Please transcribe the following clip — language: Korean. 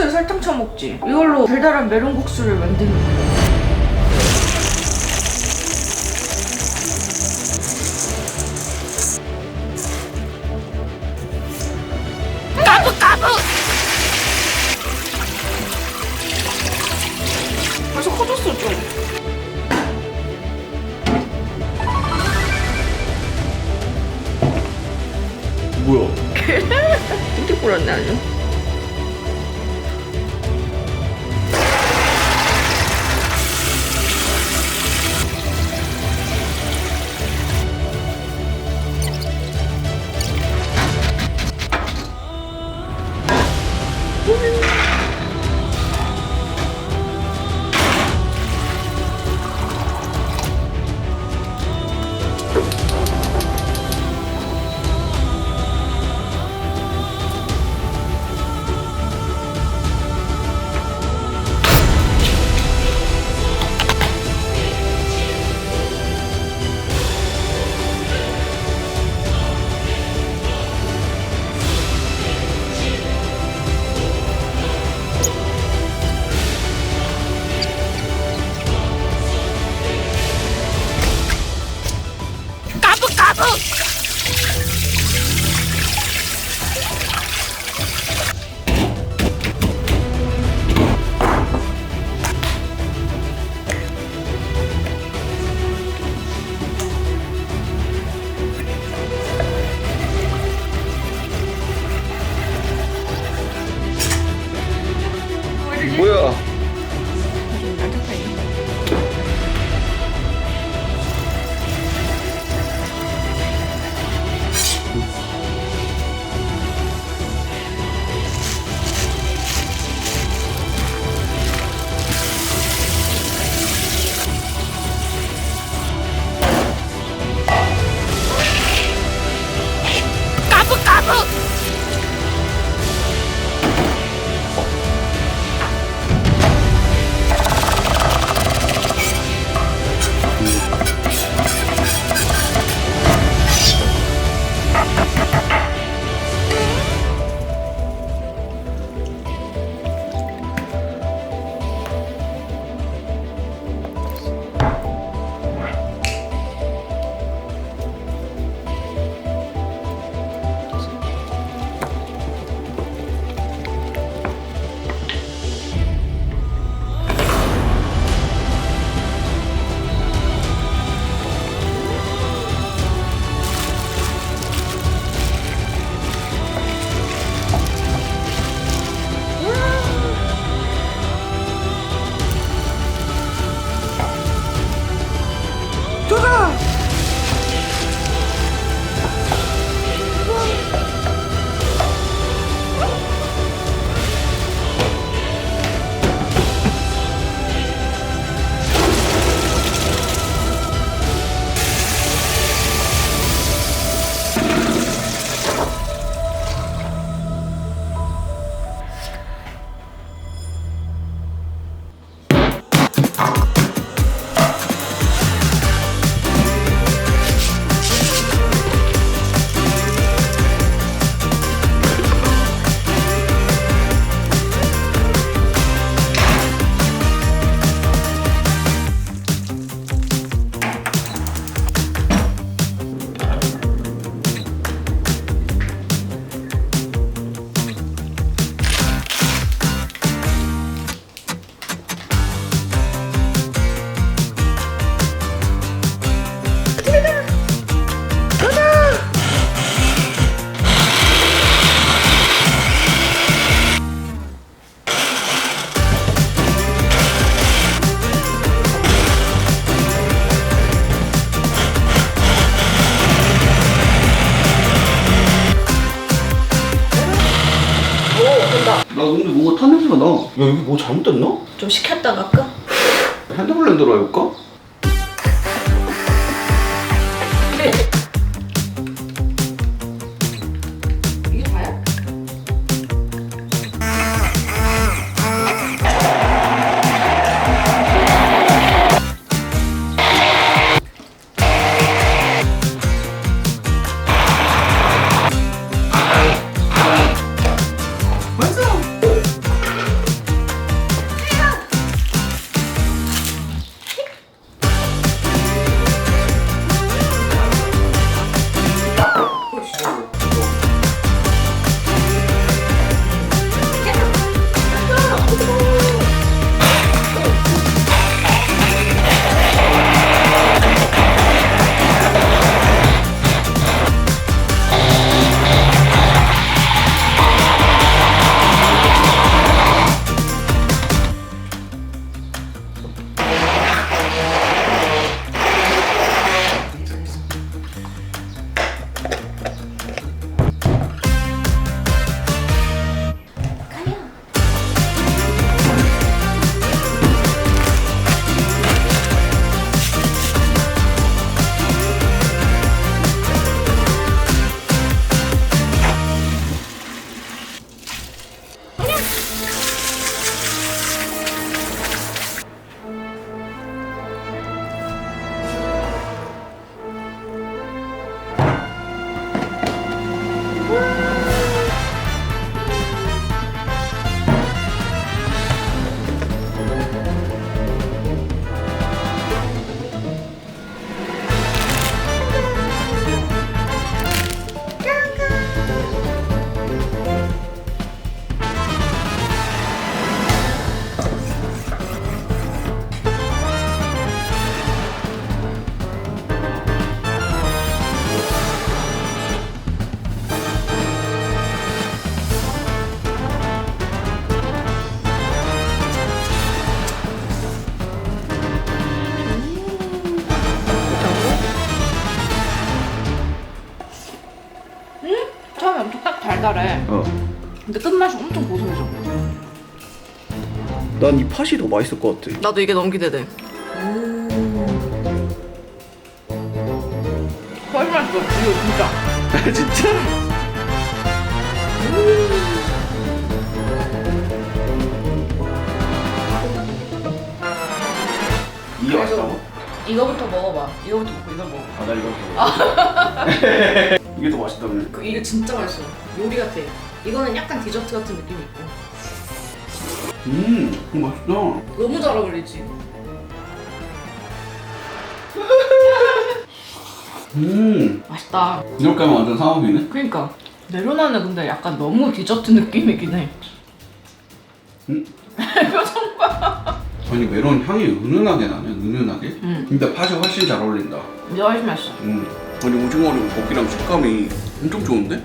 콩국수에 설탕 쳐 먹지. 이걸로 달달한 메론국수를 만드는 거야. 나 근데 뭔가 탄 냄새가 나. 야 여기 뭐 잘못됐나? 좀 식혔다 갈까? 핸드블렌더로 해볼까? 달달해. 어. 근데 끝맛이 엄청 고소해져. 난 이 팥이 더 맛있을 것 같아. 나도 이게 너무 기대돼. 훨씬 맛있어. 이거 진짜. 진짜? 이게 맛있다고? 이거부터 먹어봐. 이거부터 먹고 이걸 먹어. 아, 나 이거 먹어. 이게 더 맛있다며. 그 이게 진짜 맛있어. 요리 같아. 이거는 약간 디저트 같은 느낌이 있고. 음, 이거 맛있다. 너무 잘 어울리지. 음, 맛있다. 이렇게 하면 완전 상업이네. 그러니까 메로나는 근데 약간 너무 디저트 느낌이긴 해. 음? 표정 봐. 아니 메론 향이 은은하게 나네, 은은하게. 음. 근데 팥이 훨씬 잘 어울린다. 이게 훨씬 맛있어. 음. 아니 오징어랑 고기랑 식감이 엄청 좋은데?